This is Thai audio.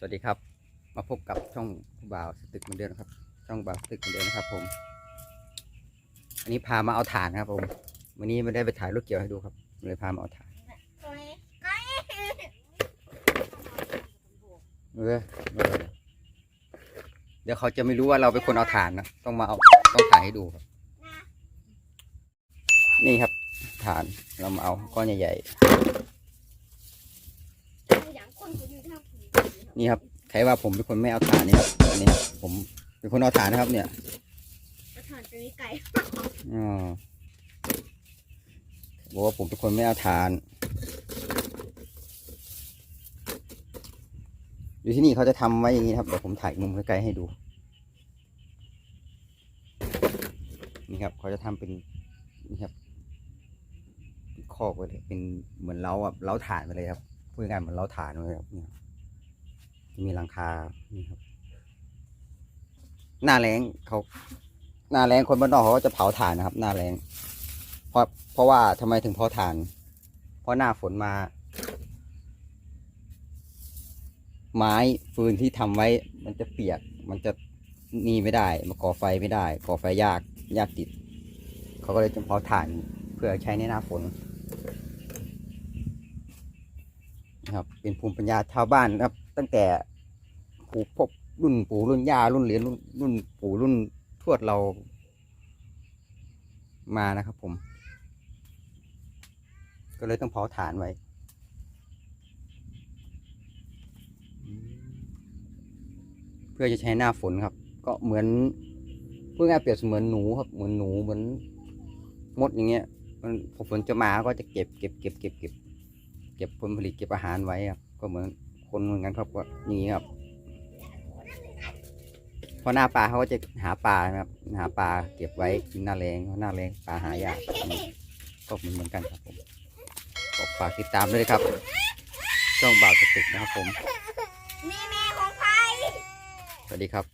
สวัสดีครับ มาพบกับช่องบ่าวสตึกเหมือนเดิมนครับช่องบ่าวสตึกเหมือนเดิมนะครับ ผม อันนี้พามาเอาถ่านครับผมวันนี้ไม่ได้ไปถ่ายรถเกี่ยวให้ดูครับ เลยพามาเอาถ่านเออเออเดี๋ยวเขาจะไม่รู้ว่าเราเป็นคนเอาถ่านนะต้องมาเอาต้องถ่ายให้ดูครับ นี่ครับ ถ่านเรามาเอาก้อนใหญ่ๆ นี่ครับใครว่าผมเป็นคนไม่เอาถ่านนี่ครับอันนี้ครับผมเป็นคนเอาถ่านนะครับ เนี่ยถ่านตัวนี้ไก่อ๋อบอกว่าผมเป็นคนไม่เอาทาน อยู่ที่นี่เขาจะทำไว้อย่างนี้ครับเดี๋ยวผมถ่ายมุมใกล้ๆให้ดู นี่ครับ เขาจะทำเป็นนี่ครับเป็นคอกไว้เลยเป็นเหมือนเล้าแบบเล้าถ่านไปเลยครับพูดง่ายๆเหมือนเล้าถ่านเลยครับเนี่ย จะมีหลังคานี่ครับ หน้าแรงเขาหน้าแรงคนบ้านนอกเขาก็จะเผาถ่านนะครับ หน้าแรงเพราะเพราะว่าทำไมถึงเผาถ่าน เพราะหน้าฝนมา ไม้ฟืนที่ทำไว้ มันจะเปียก มันจะนี่ไม่ได้มาก่อไฟไม่ได้ ก่อไฟยากยากติด เขาก็เลยจะเผาถ่านเพื่อใช้ในหน้าฝนนะ ครับ เป็นภูมิปัญญาชาวบ้านนะครับ ตั้งแต่ปู่พบรุ่นปู่รุ่นย่ารุ่นเหรียญรุ่นรุ่นปู่รุ่นทวดเรา มานะครับ ผม ก็เลยต้องเผาถ่านไว้เพื่อจะใช้หน้าฝนครับ ก็เหมือนพูดง่ายเปรียบเสมือนหนูครับ เหมือนหนูเหมือนมดอย่างเงี้ย มันพอฝนจะมาก็จะเก็บเก็บเก็บเก็บเก็บ เก็บผลผลิตเก็บอาหารไว้ครับ ก็เหมือนคนเหมือนกันครับก็อย่างนี้ครับพอหน้าปลาเขาก็จะหาปลานะครับหาปลาเก็บไว้กินหน้าแรงเพราะหน้าแรงปลาหายากอืมก็เหมือนเหมือนกันครับผมก็ฝากติดตามด้วยนะครับ ช่องบ่าวสตึกนะครับผม นี่แม่ของใครสวัสดีครับ